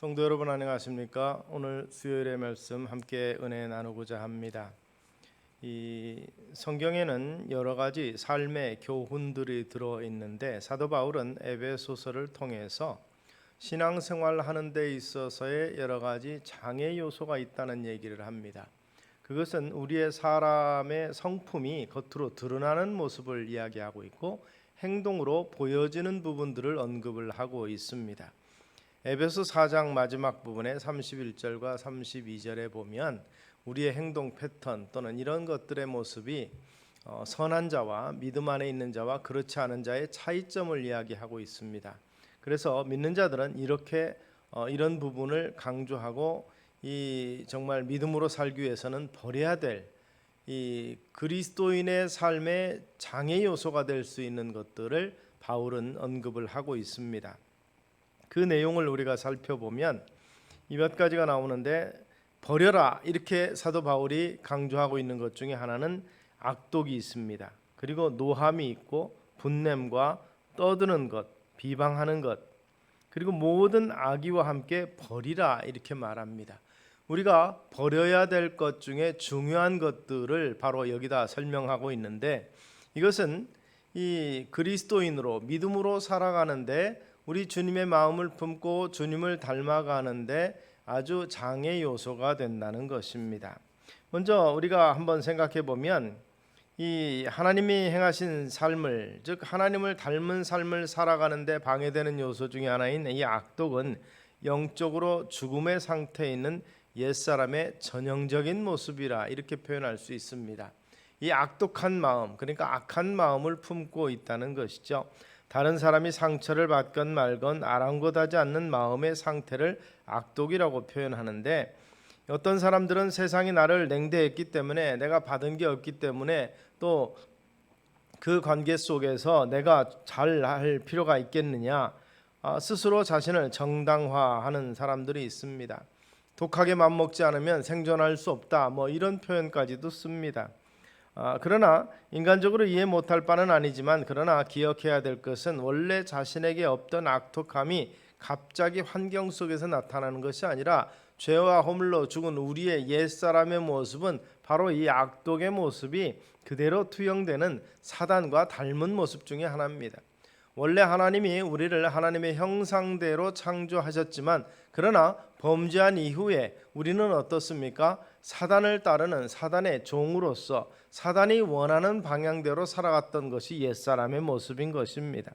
성도 여러분 안녕하십니까? 오늘 수요일의 말씀 함께 은혜 나누고자 합니다. 이 성경에는 여러 가지 삶의 교훈들이 들어 있는데 사도 바울은 에베소서를 통해서 신앙생활 하는 데 있어서의 여러 가지 장애 요소가 있다는 얘기를 합니다. 그것은 우리의 사람의 성품이 겉으로 드러나는 모습을 이야기하고 있고 행동으로 보여지는 부분들을 언급을 하고 있습니다. 에베소 4장 마지막 부분에 31절과 32절에 보면 우리의 행동 패턴 또는 이런 것들의 모습이 어, 선한 자와 믿음 안에 있는 자와 그렇지 않은 자의 차이점을 이야기하고 있습니다. 그래서 믿는 자들은 이렇게 어, 이런 부분을 강조하고 이 정말 믿음으로 살기 위해서는 버려야 될 이 그리스도인의 삶의 장애 요소가 될 수 있는 것들을 바울은 언급을 하고 있습니다. 그 내용을 우리가 살펴보면 이몇 가지가 나오는데 버려라 이렇게 사도 바울이 강조하고 있는 것 중에 하나는 악독이 있습니다. 그리고 노함이 있고 분냄과 떠드는 것, 비방하는 것, 그리고 모든 악의와 함께 버리라 이렇게 말합니다. 우리가 버려야 될 것 중에 중요한 것들을 바로 여기다 설명하고 있는데 이것은 이 그리스도인으로 믿음으로 살아가는데 우리 주님의 마음을 품고 주님을 닮아가는데 아주 장애 요소가 된다는 것입니다. 먼저 우리가 한번 생각해 보면 이 하나님이 행하신 삶을 즉 하나님을 닮은 삶을 살아가는데 방해되는 요소 중에 하나인 이 악독은 영적으로 죽음의 상태에 있는 옛 사람의 전형적인 모습이라 이렇게 표현할 수 있습니다. 이 악독한 마음 그러니까 악한 마음을 품고 있다는 것이죠. 다른 사람이 상처를 받건 말건 아랑곳하지 않는 마음의 상태를 악독이라고 표현하는데 어떤 사람들은 세상이 나를 냉대했기 때문에 내가 받은 게 없기 때문에 또 그 관계 속에서 내가 잘 할 필요가 있겠느냐 아, 스스로 자신을 정당화하는 사람들이 있습니다. 독하게 맘먹지 않으면 생존할 수 없다. 뭐 이런 표현까지도 씁니다. 아, 그러나 인간적으로 이해 못할 바는 아니지만 그러나 기억해야 될 것은 원래 자신에게 없던 악독함이 갑자기 환경 속에서 나타나는 것이 아니라 죄와 허물로 죽은 우리의 옛 사람의 모습은 바로 이 악독의 모습이 그대로 투영되는 사단과 닮은 모습 중에 하나입니다. 원래 하나님이 우리를 하나님의 형상대로 창조하셨지만 그러나 범죄한 이후에 우리는 어떻습니까? 사단을 따르는 사단의 종으로서 사단이 원하는 방향대로 살아갔던 것이 옛사람의 모습인 것입니다.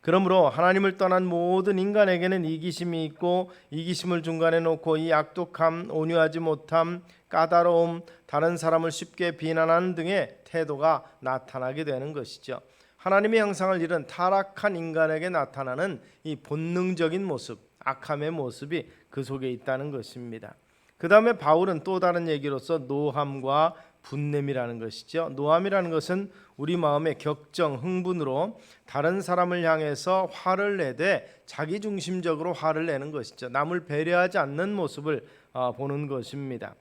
그러므로 하나님을 떠난 모든 인간에게는 이기심이 있고 이기심을 중간에 놓고 이 악독함, 온유하지 못함, 까다로움, 다른 사람을 쉽게 비난하는 등의 태도가 나타나게 되는 것이죠. 하나님의 형상을 잃은 타락한 인간에게 나타나는 이 본능적인 모습, 악함의 모습이 그 속에 있다는 것입니다. 그 다음에 바울은 또 다른 얘기로서 노함과 분냄이라는 것이죠. 노함이라는 것은 우리 마음의 격정, 흥분으로 다른 사람을 향해서 화를 내되 자기 중심적으로 화를 내는 것이죠. 남을 배려하지 않는 모습을 어, 보는 것입니다.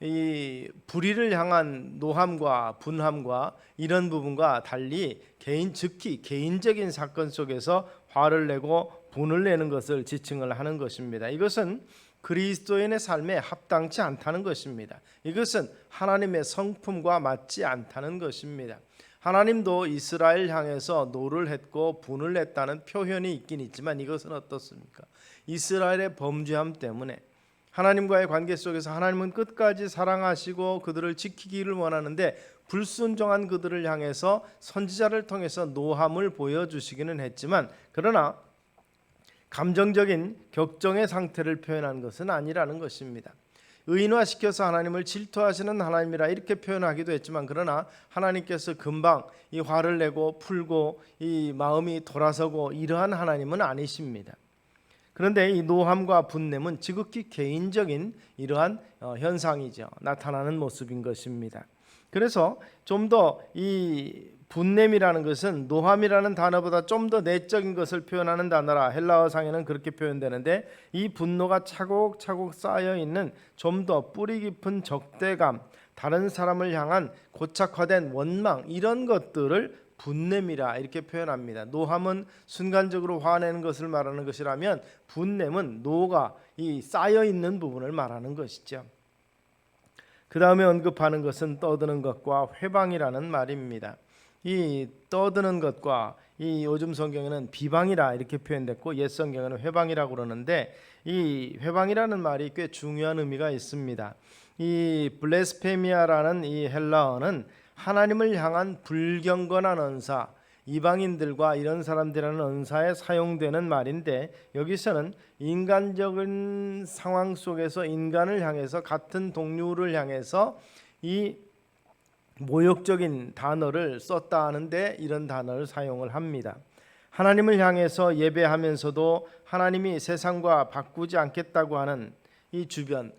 이 불의를 향한 노함과 분함과 이런 부분과 달리 개인 즉히 개인적인 사건 속에서 화를 내고 분을 내는 것을 지칭을 하는 것입니다. 이것은 그리스도인의 삶에 합당치 않다는 것입니다. 이것은 하나님의 성품과 맞지 않다는 것입니다. 하나님도 이스라엘 향해서 노를 했고 분을 냈다는 표현이 있긴 있지만 이것은 어떻습니까? 이스라엘의 범죄함 때문에 하나님과의 관계 속에서 하나님은 끝까지 사랑하시고 그들을 지키기를 원하는데 불순종한 그들을 향해서 선지자를 통해서 노함을 보여주시기는 했지만 그러나 감정적인 격정의 상태를 표현한 것은 아니라는 것입니다. 의인화시켜서 하나님을 질투하시는 하나님이라 이렇게 표현하기도 했지만 그러나 하나님께서 금방 이 화를 내고 풀고 이 마음이 돌아서고 이러한 하나님은 아니십니다. 그런데 이 노함과 분냄은 지극히 개인적인 이러한 어, 현상이죠. 나타나는 모습인 것입니다. 그래서 좀 더 이 분냄이라는 것은 노함이라는 단어보다 좀 더 내적인 것을 표현하는 단어라 헬라어 상에는 그렇게 표현되는데 이 분노가 차곡차곡 쌓여 있는 좀 더 뿌리 깊은 적대감, 다른 사람을 향한 고착화된 원망 이런 것들을 분냄이라 이렇게 표현합니다. 노함은 순간적으로 화내는 것을 말하는 것이라면 분냄은 노가 이 쌓여 있는 부분을 말하는 것이죠. 그 다음에 언급하는 것은 떠드는 것과 회방이라는 말입니다. 이 떠드는 것과 이 요즘 성경에는 비방이라 이렇게 표현됐고 옛 성경에는 회방이라고 그러는데 이 회방이라는 말이 꽤 중요한 의미가 있습니다. 이 블레스페미아라는 이 헬라어는 하나님을 향한 불경건한 언사, 이방인들과 이런 사람들이라는 언사에 사용되는 말인데 여기서는 인간적인 상황 속에서 인간을 향해서 같은 동료를 향해서 이 모욕적인 단어를 썼다 하는데 이런 단어를 사용을 합니다. 하나님을 향해서 예배하면서도 하나님이 세상과 바꾸지 않겠다고 하는 이 주변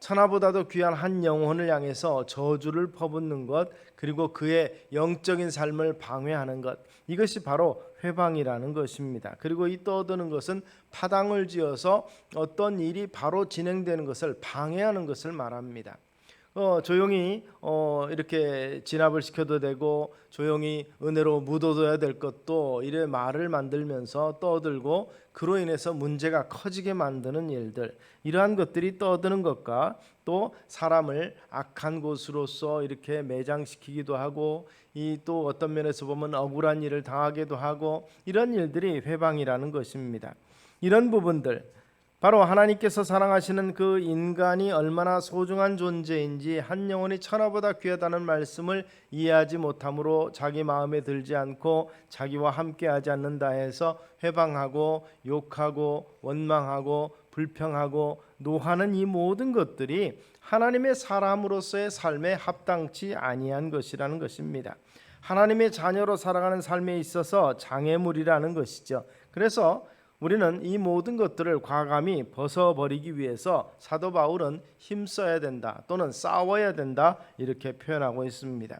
천하보다도 귀한 한 영혼을 향해서 저주를 퍼붓는 것 그리고 그의 영적인 삶을 방해하는 것 이것이 바로 회방이라는 것입니다. 그리고 이 떠드는 것은 파당을 지어서 어떤 일이 바로 진행되는 것을 방해하는 것을 말합니다. 어, 조용히 어, 이렇게 진압을 시켜도 되고 조용히 은혜로 묻어둬야 될 것도 이래 말을 만들면서 떠들고 그로 인해서 문제가 커지게 만드는 일들 이러한 것들이 떠드는 것과 또 사람을 악한 곳으로서 이렇게 매장시키기도 하고 이 또 어떤 면에서 보면 억울한 일을 당하기도 하고 이런 일들이 회방이라는 것입니다. 이런 부분들 바로 하나님께서 사랑하시는 그 인간이 얼마나 소중한 존재인지 한 영혼이 천하보다 귀하다는 말씀을 이해하지 못함으로 자기 마음에 들지 않고 자기와 함께하지 않는다 해서 회방하고 욕하고 원망하고 불평하고 노하는 이 모든 것들이 하나님의 사람으로서의 삶에 합당치 아니한 것이라는 것입니다. 하나님의 자녀로 살아가는 삶에 있어서 장애물이라는 것이죠. 그래서 우리는 이 모든 것들을 과감히 벗어버리기 위해서 사도 바울은 힘써야 된다 또는 싸워야 된다 이렇게 표현하고 있습니다.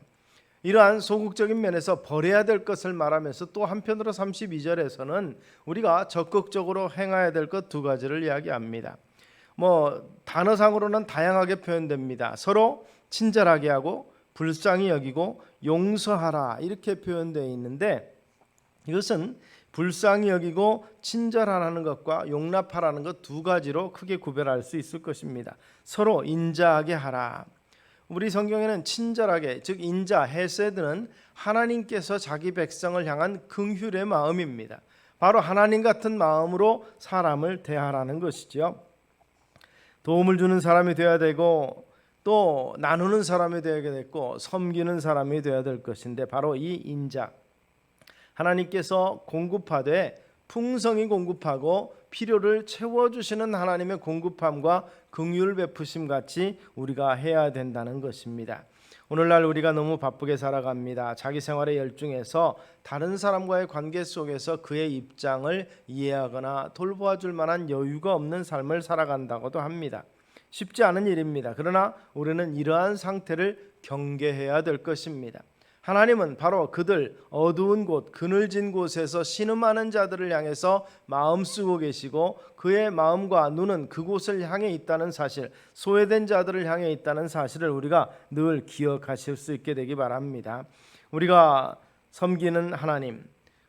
이러한 소극적인 면에서 버려야 될 것을 말하면서 또 한편으로 32절에서는 우리가 적극적으로 행해야 될 것 두 가지를 이야기합니다. 뭐 단어상으로는 다양하게 표현됩니다. 서로 친절하게 하고 불쌍히 여기고 용서하라 이렇게 표현되어 있는데 이것은 불쌍히 여기고 친절하라는 것과 용납하라는 것 두 가지로 크게 구별할 수 있을 것입니다. 서로 인자하게 하라. 우리 성경에는 친절하게 즉 인자 헤세드는 하나님께서 자기 백성을 향한 긍휼의 마음입니다. 바로 하나님 같은 마음으로 사람을 대하라는 것이죠. 도움을 주는 사람이 되어야 되고 또 나누는 사람이 되어야 되고 섬기는 사람이 되어야 될 것인데 바로 이 인자 하나님께서 공급하되 풍성히 공급하고 필요를 채워 주시는 하나님의 공급함과 긍휼 베푸심 같이 우리가 해야 된다는 것입니다. 오늘날 우리가 너무 바쁘게 살아갑니다. 자기 생활에 열중해서 다른 사람과의 관계 속에서 그의 입장을 이해하거나 돌보아 줄 만한 여유가 없는 삶을 살아간다고도 합니다. 쉽지 않은 일입니다. 그러나 우리는 이러한 상태를 경계해야 될 것입니다. 하나님은 바로 그들 어두운 곳 그늘진 곳에서 신음하는 자들을 향해서 마음 쓰고 계시고 그의 마음과 눈은 그곳을 향해 있다는 사실 소외된 자들을 향해 있다는 사실을 우리가 늘 기억하실 수 있게 되기 바랍니다. 우리가 섬기는 하나님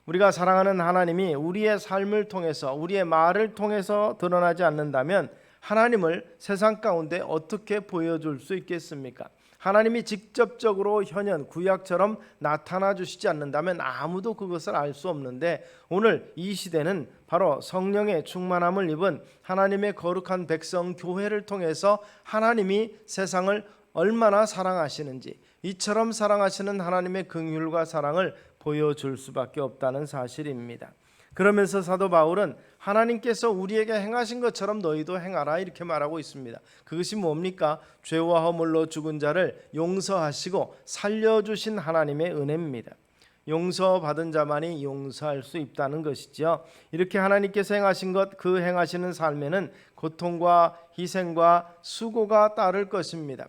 우리가 사랑하는 하나님이 우리의 삶을 통해서 우리의 말을 통해서 드러나지 않는다면 하나님을 세상 가운데 어떻게 보여줄 수 있겠습니까? 하나님이 직접적으로 현현 구약처럼 나타나 주시지 않는다면 아무도 그것을 알 수 없는데 오늘 이 시대는 바로 성령의 충만함을 입은 하나님의 거룩한 백성 교회를 통해서 하나님이 세상을 얼마나 사랑하시는지 이처럼 사랑하시는 하나님의 긍휼과 사랑을 보여줄 수밖에 없다는 사실입니다. 그러면서 사도 바울은 하나님께서 우리에게 행하신 것처럼 너희도 행하라 이렇게 말하고 있습니다. 그것이 뭡니까? 죄와 허물로 죽은 자를 용서하시고 살려주신 하나님의 은혜입니다. 용서받은 자만이 용서할 수 있다는 것이죠. 이렇게 하나님께서 행하신 것, 그 행하시는 삶에는 고통과 희생과 수고가 따를 것입니다.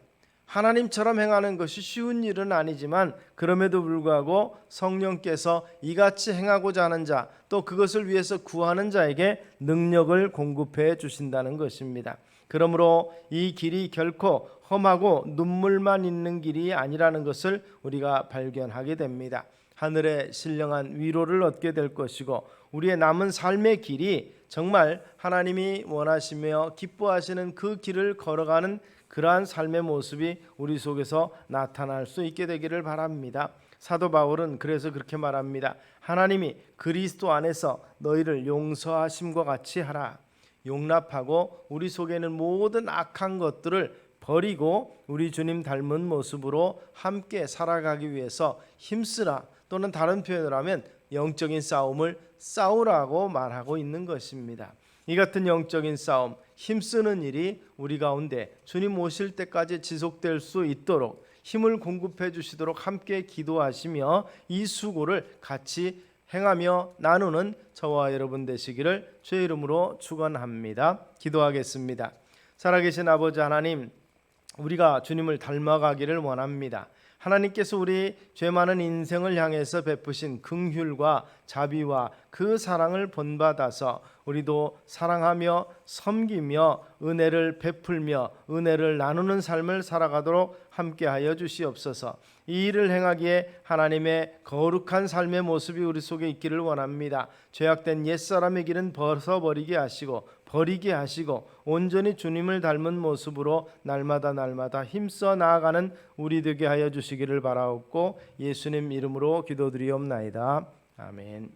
하나님처럼 행하는 것이 쉬운 일은 아니지만 그럼에도 불구하고 성령께서 이같이 행하고자 하는 자 또 그것을 위해서 구하는 자에게 능력을 공급해 주신다는 것입니다. 그러므로 이 길이 결코 험하고 눈물만 있는 길이 아니라는 것을 우리가 발견하게 됩니다. 하늘의 신령한 위로를 얻게 될 것이고 우리의 남은 삶의 길이 정말 하나님이 원하시며 기뻐하시는 그 길을 걸어가는 그러한 삶의 모습이 우리 속에서 나타날 수 있게 되기를 바랍니다. 사도 바울은 그래서 그렇게 말합니다. 하나님이 그리스도 안에서 너희를 용서하심과 같이 하라. 용납하고 우리 속에 있는 모든 악한 것들을 버리고 우리 주님 닮은 모습으로 함께 살아가기 위해서 힘쓰라 또는 다른 표현을 하면 영적인 싸움을 싸우라고 말하고 있는 것입니다. 이 같은 영적인 싸움, 힘쓰는 일이 우리 가운데 주님 오실 때까지 지속될 수 있도록 힘을 공급해 주시도록 함께 기도하시며 이 수고를 같이 행하며 나누는 저와 여러분 되시기를 주의 이름으로 축원합니다. 기도하겠습니다. 살아계신 아버지 하나님, 우리가 주님을 닮아가기를 원합니다. 하나님께서 우리 죄 많은 인생을 향해서 베푸신 긍휼과 자비와 그 사랑을 본받아서 우리도 사랑하며 섬기며 은혜를 베풀며 은혜를 나누는 삶을 살아가도록 함께하여 주시옵소서. 이 일을 행하기에 하나님의 거룩한 삶의 모습이 우리 속에 있기를 원합니다. 죄악된 옛사람의 길은 벗어버리게 하시고 버리게 하시고 온전히 주님을 닮은 모습으로 날마다 날마다 힘써 나아가는 우리 되게 하여 주시기를 바라옵고 예수님 이름으로 기도드리옵나이다. 아멘.